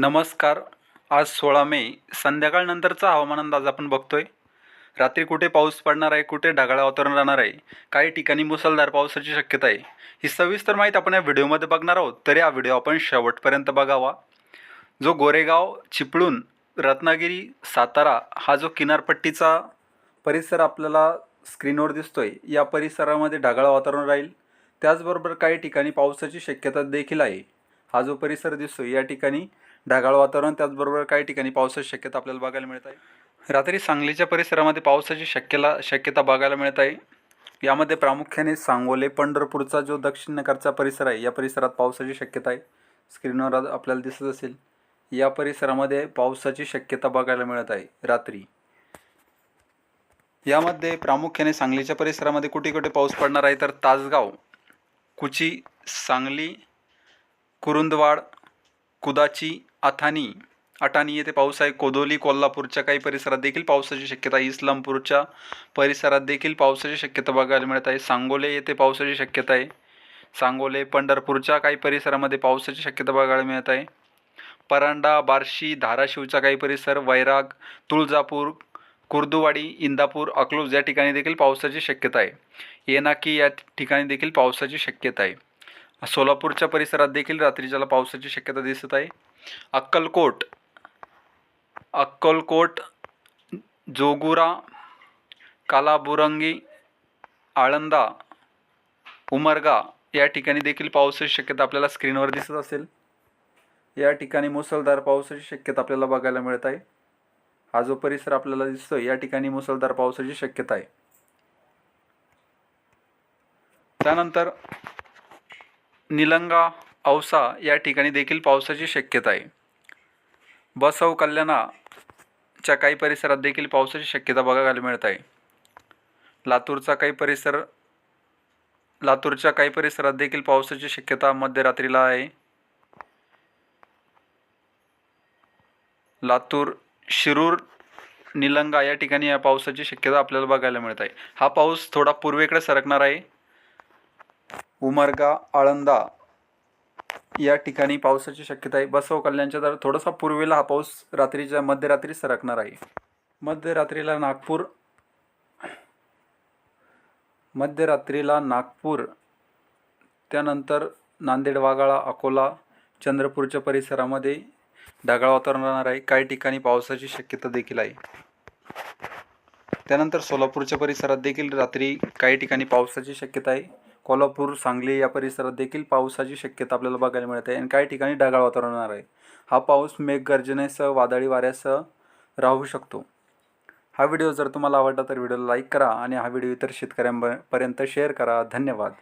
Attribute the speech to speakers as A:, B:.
A: नमस्कार. आज सोळा मे संध्याकाळनंतरचा हवामान अंदाज आपण बघतोय. रात्री कुठे पाऊस पडणार आहे कुठे ढगाळ वातावरण राहणार आहे काही ठिकाणी मुसळधार पावसाची शक्यता आहे ही सविस्तर माहिती आपण या व्हिडिओमध्ये बघणार आहोत. तरी हा व्हिडिओ आपण शेवटपर्यंत बघावा. जो गोरेगाव चिपळूण रत्नागिरी सातारा हा जो किनारपट्टीचा परिसर आपल्याला स्क्रीनवर दिसतोय या परिसरामध्ये ढगाळ वातावरण राहील. त्याचबरोबर काही ठिकाणी पावसाची शक्यता देखील आहे. हा जो परिसर दिसतोय या ठिकाणी ढगाळ वातावरण त्याचबरोबर काही ठिकाणी पावसाची शक्यता आपल्याला बघायला मिळत आहे. रात्री सांगलीच्या परिसरामध्ये पावसाची शक्यला शक्यता बघायला मिळत आहे. यामध्ये प्रामुख्याने सांगोले पंढरपूरचा जो दक्षिणेकडचा परिसर आहे या परिसरात पावसाची शक्यता आहे. स्क्रीनवर आज आपल्याला दिसत असेल या परिसरामध्ये पावसाची शक्यता बघायला मिळत आहे रात्री. यामध्ये प्रामुख्याने सांगलीच्या परिसरामध्ये कुठे कुठे पाऊस पडणार आहे तर तासगाव कुची सांगली कुरुंदवाड कुदाची अथानी अटाणी येथे पाऊस आहे. कोदोली कोल्हापूरच्या काही परिसरात देखील पावसाची शक्यता आहे. इस्लामपूरच्या परिसरात देखील पावसाची शक्यता बघायला मिळत आहे. सांगोले येथे पावसाची शक्यता आहे. सांगोले पंढरपूरच्या काही परिसरामध्ये पावसाची शक्यता बघायला मिळत आहे. परांडा बार्शी धाराशिवचा काही परिसर वैराग तुळजापूर कुर्दुवाडी इंदापूर अकलूज या ठिकाणी देखील पावसाची शक्यता आहे. येनाकी या ठिकाणी देखील पावसाची शक्यता आहे. सोलापूरच्या परिसरात देखील रात्रीच्याला पावसाची शक्यता दिसत आहे. अक्कलकोट. अक्कलकोट जोगुरा कालाबुरंगी आळंदा उमरगा या ठिकाणी देखील पावसाची शक्यता आपल्याला स्क्रीनवर दिसत असेल. या ठिकाणी मुसळधार पावसाची शक्यता आपल्याला बघायला मिळत आहे. हा जो परिसर आपल्याला दिसतोय या ठिकाणी मुसळधार पावसाची शक्यता आहे. त्यानंतर निलंगा औसा या ठिकाणी देखील पावसाची शक्यता आहे. बसव कल्याणाच्या काही परिसरात देखील पावसाची शक्यता बघायला मिळत आहे. लातूरचा काही परिसर लातूरच्या काही परिसरात देखील पावसाची शक्यता मध्यरात्रीला आहे. लातूर शिरूर निलंगा या ठिकाणी या पावसाची शक्यता आपल्याला बघायला मिळत आहे. हा पाऊस थोडा पूर्वेकडे सरकणार आहे. उमरगा आळंदा या ठिकाणी पावसाची शक्यता आहे. बसव कल्याणच्या दर थोडासा पूर्वेला हा पाऊस रात्रीच्या मध्यरात्री सरकणार आहे. मध्यरात्रीला नागपूर मध्यरात्रीला नागपूर त्यानंतर नांदेड वाघाळा अकोला चंद्रपूरच्या परिसरामध्ये ढगाळ वातावरण राहणार आहे. काही ठिकाणी पावसाची शक्यता देखील आहे. त्यानंतर सोलापूरच्या परिसरात देखील रात्री काही ठिकाणी पावसाची शक्यता आहे. कोल्हापूर सांगली या परिसरात देखील पावसाची शक्यता आपल्याला बघायला मिळत. आहे आणि काही ठिकाणी ढगाळ वातावरण राहणार आहे. हा पाऊस मेघगर्जनेसह वादळी वाऱ्यासह राहू शकतो. हा व्हिडिओ जर तुम्हाला आवडला तर व्हिडिओला लाईक करा आणि हा व्हिडिओ इतर शेतकऱ्यांपर्यंत शेअर करा. धन्यवाद.